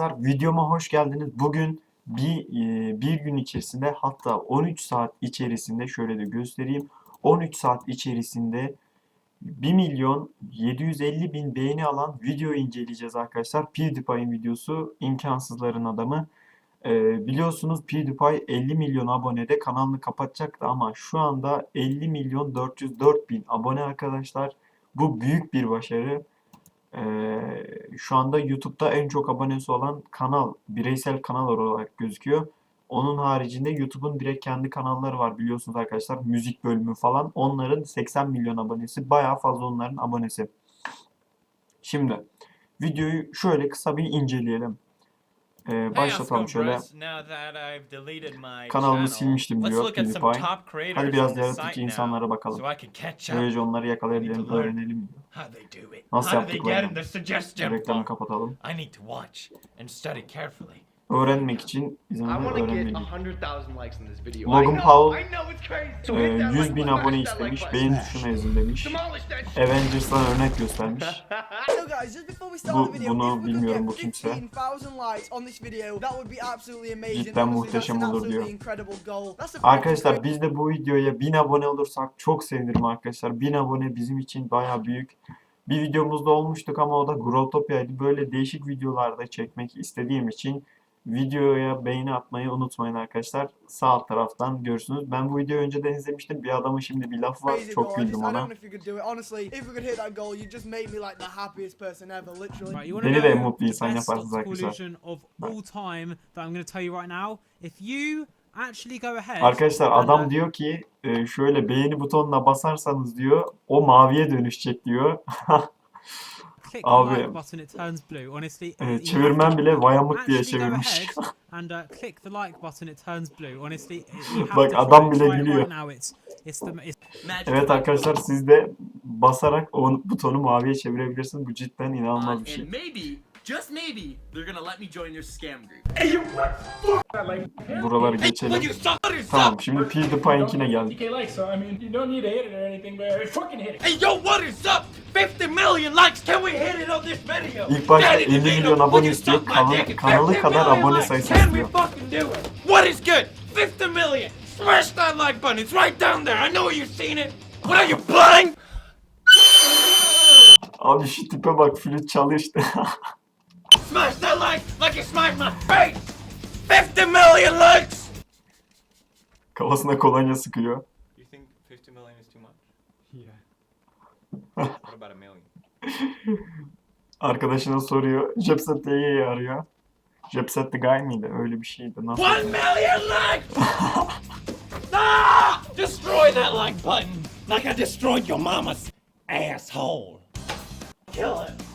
Arkadaşlar videoma hoş geldiniz. Bugün bir, e, bir gün içerisinde hatta 13 saat içerisinde şöyle de göstereyim. 13 saat içerisinde 1 milyon 750 bin beğeni alan video inceleyeceğiz arkadaşlar. PewDiePie'in videosu imkansızların adamı. E, biliyorsunuz PewDiePie 50 milyon abonede kanalını kapatacaktı ama şu anda 50 milyon 404 bin abone arkadaşlar. Bu büyük bir başarı. Ee, şu anda YouTube'da en çok abonesi olan kanal, bireysel kanal olarak gözüküyor. Onun haricinde YouTube'un direkt kendi kanalları var biliyorsunuz arkadaşlar. Müzik bölümü falan. Onların 80 milyon abonesi. Bayağı fazla onların abonesi. Şimdi videoyu şöyle kısa bir inceleyelim. İt başlatalım şöyle. Kanalımı silmiştim diyor PewDiePie. Hadi biraz yaratıcı insanlara bakalım. Böylece onları yakalayabilelim, öğrenelim diyor. Nasıl yaptıklarını. Reklamı kapatalım. Öğrenmek için I izin want to get öğrenmeliyim. 100,000 likes in this video. Logan Paul, I know it's crazy. So Ee, hit that 100 like bin abone istemiş, beğeni tuşuna ezin demiş. Avengers'tan örnek göstermiş. Bu- bunu bilmiyorum bu kimse. 15,000 likes on this video, that would be absolutely amazing. Cidden muhteşem olur diyor. Arkadaşlar biz de bu videoya 1000 abone olursak çok sevinirim arkadaşlar. 1000 abone bizim için baya büyük. Bir videomuzda olmuştuk ama o da Growtopia'ydı. Böyle değişik videolarda çekmek istediğim için videoya beğeni atmayı unutmayın arkadaşlar. Sağ alt taraftan görürsünüz. Ben bu videoyu önceden izlemiştim. Bir adamın şimdi bir lafı var. Çok güldüm ona. Beni de mutlu insan yaparsınız arkadaşlar. Arkadaşlar adam uh, diyor ki e, şöyle beğeni butonuna basarsanız diyor o maviye dönüşecek diyor. click the Abi, like button, it turns blue. Honestly, e, çevirmen bile vayamık diye actually go çevirmiş. ahead and uh, click the like button, it turns blue. Honestly, Bak, adam bile gülüyor. Right now, it's it's the it's Evet arkadaşlar siz de basarak o butonu maviye çevirebilirsiniz. Bu cidden inanılmaz bir şey. Just maybe, they're gonna let me join their scam group. Buraları geçelim. Tamam şimdi PewDiePie'inkine geldik. Hey, yo, what is up? 50 million likes. Can we hit it on this video? İlk başta Daddy 50 DeVito, milyon abone istiyor. Kanalı, kanalı 50 kadar abone sayısı istiyor. What is good? 50 million. Smash that like button. It's right down there. I know you've seen it. What are you blind? Abi şu tipe bak flüt çalıyor işte. Smash that like like you smashed my face. 50 million likes. Kafasına kolonya sıkıyor. You think 50 million is too much? Yeah. What about a million? Arkadaşına soruyor. Jepset diye arıyor. Jepset the guy miydi? Öyle bir şeydi. Nasıl? One million likes! ah! Destroy that like button, like I destroyed your mama's asshole. Kill it.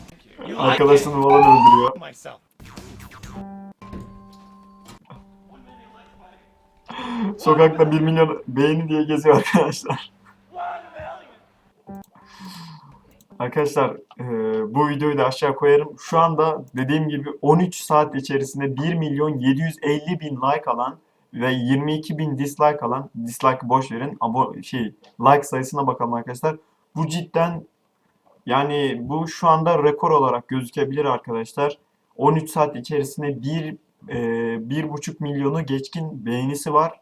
Arkadaşını falan öldürüyor. Sokakta 1 milyon beğeni diye geziyor arkadaşlar. Arkadaşlar e, bu videoyu da aşağı koyarım. Şu anda dediğim gibi 13 saat içerisinde 1 milyon 750 bin like alan ve 22 bin dislike alan, dislike boş verin, abo şey like sayısına bakalım arkadaşlar. Bu cidden yani bu şu anda rekor olarak gözükebilir arkadaşlar. 13 saat içerisinde bir e, 1,5 milyonu geçkin beğenisi var.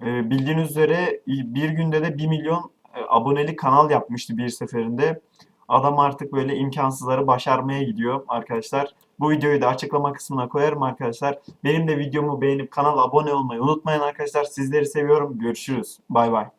E, bildiğiniz üzere bir günde de 1 milyon e, aboneli kanal yapmıştı bir seferinde. Adam artık böyle imkansızları başarmaya gidiyor arkadaşlar. Bu videoyu da açıklama kısmına koyarım arkadaşlar. Benim de videomu beğenip kanala abone olmayı unutmayın arkadaşlar. Sizleri seviyorum. Görüşürüz. Bay bay.